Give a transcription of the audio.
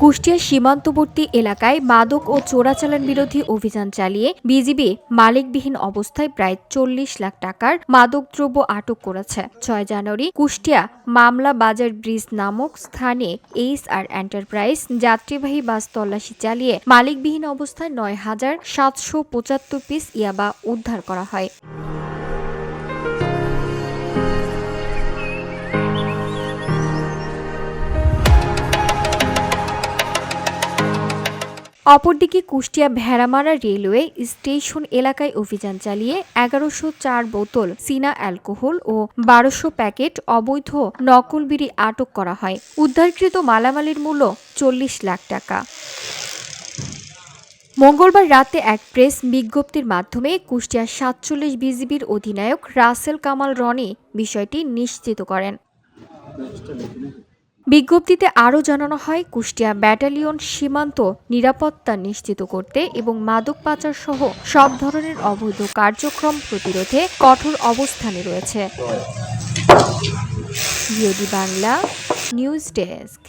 কুষ্টিয়া সীমান্তবর্তী এলাকায় মাদক ও চোরাচালান বিরোধী অভিযান চালিয়ে বিজিবি মালিকবিহীন অবস্থায় প্রায় চল্লিশ লাখ টাকার মাদকদ্রব্য আটক করেছে। ছয় জানুয়ারি কুষ্টিয়া মামলা বাজার ব্রিজ নামক স্থানে এইস আর এন্টারপ্রাইজ যাত্রীবাহী বাস তল্লাশি চালিয়ে মালিকবিহীন অবস্থায় নয় হাজার সাতশো পঁচাত্তর পিস ইয়াবা উদ্ধার করা হয়। অপরদিকে কুষ্টিয়া ভেড়ামারা রেলওয়ে স্টেশন এলাকায় অভিযান চালিয়ে এগারোশো চার বোতল সিনা অ্যালকোহল ও বারোশো প্যাকেট অবৈধ নকল বিড়ি আটক করা হয়। উদ্ধারকৃত মালামালের মূল্য চল্লিশ লাখ টাকা। মঙ্গলবার রাতে এক প্রেস বিজ্ঞপ্তির মাধ্যমে কুষ্টিয়া সাতচল্লিশ বিজিবির অধিনায়ক রাসেল কামাল রনি বিষয়টি নিশ্চিত করেন। বিজ্ঞপ্তিতে আরও জানানো হয়, কুষ্টিয়া ব্যাটালিয়ন সীমান্ত নিরাপত্তা নিশ্চিত করতে এবং মাদক পাচার সহ সব ধরনের অবৈধ কার্যক্রম প্রতিরোধে কঠোর অবস্থানে রয়েছে। Bangla news desk